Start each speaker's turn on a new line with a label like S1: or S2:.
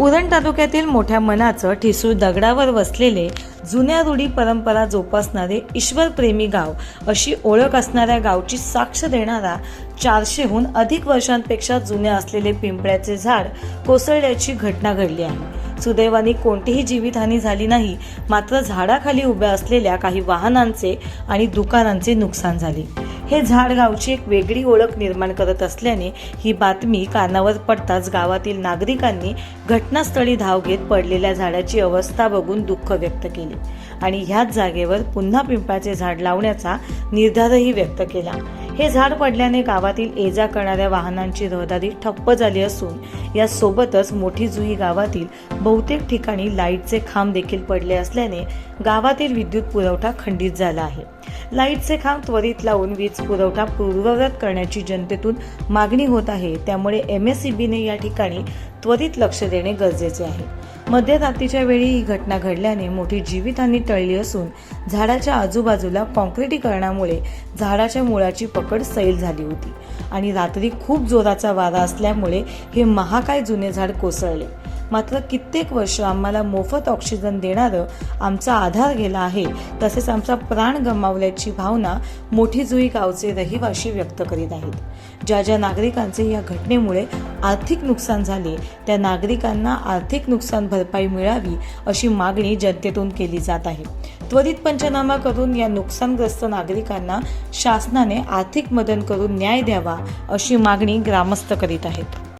S1: उरण तालुक्यातील मोठ्या मनाचं ठिसूळ दगडावर वसलेले जुन्या रूढी परंपरा जोपासणारे ईश्वरप्रेमी गाव अशी ओळख असणाऱ्या गावची साक्ष देणारा चारशेहून अधिक वर्षांपेक्षा जुने असलेले पिंपळ्याचे झाड कोसळल्याची घटना घडली आहे. सुदैवाने कोणतीही जीवितहानी झाली नाही मात्र झाडाखाली उभ्या असलेल्या काही वाहनांचे आणि दुकानांचे नुकसान झाले. हे झाड गावची एक वेगळी ओळख निर्माण करत असल्याने ही बातमी कानावर पडताच गावातील नागरिकांनी घटनास्थळी धाव घेत पडलेल्या झाडाची अवस्था बघून दुःख व्यक्त केले. आणि ह्याच जागेवर पुन्हा पिंपळाचे झाड लावण्याचा निर्धारही व्यक्त केला. हे झाड पडल्याने गावातील ये जा करणाऱ्या वाहनांची रहदारी ठप्प झाली असून यासोबतच मोठी जुई गावातील बहुतेक ठिकाणी लाईटचे खांब देखील पडले असल्याने गावातील विद्युत पुरवठा खंडित झाला आहे. लाईटचे खांब त्वरित लावून वीज पुरवठा पूर्ववत करण्याची जनतेतून मागणी होत आहे. त्यामुळे एम एस सी बीने या ठिकाणी त्वरित लक्ष देणे गरजेचे आहे. मध्यरात्रीच्या वेळी ही घटना घडल्याने मोठी जीवितहानी टळली असून झाडाच्या आजूबाजूला कॉन्क्रिटीकरणामुळे झाडाच्या मुळाची पकड सैल झाली होती. आणि रात्री खूप जोराचा वारा असल्यामुळे हे महाकाय जुने झाड कोसळले. मात्र कित्येक वर्ष आम्हाला मोफत ऑक्सिजन देणारं आमचा आधार गेला आहे. तसेच आमचा प्राण गमावल्याची भावना मोठी जुई गावचे रहिवाशी व्यक्त करीत आहेत. ज्या ज्या नागरिकांचे या घटनेमुळे आर्थिक नुकसान झाले त्या नागरिकांना आर्थिक नुकसान भरपाई मिळावी अशी मागणी जनतेतून केली जात आहे. त्वरित पंचनामा करून या नुकसानग्रस्त नागरिकांना शासनाने आर्थिक मदत करून न्याय द्यावा अशी मागणी ग्रामस्थ करीत आहेत.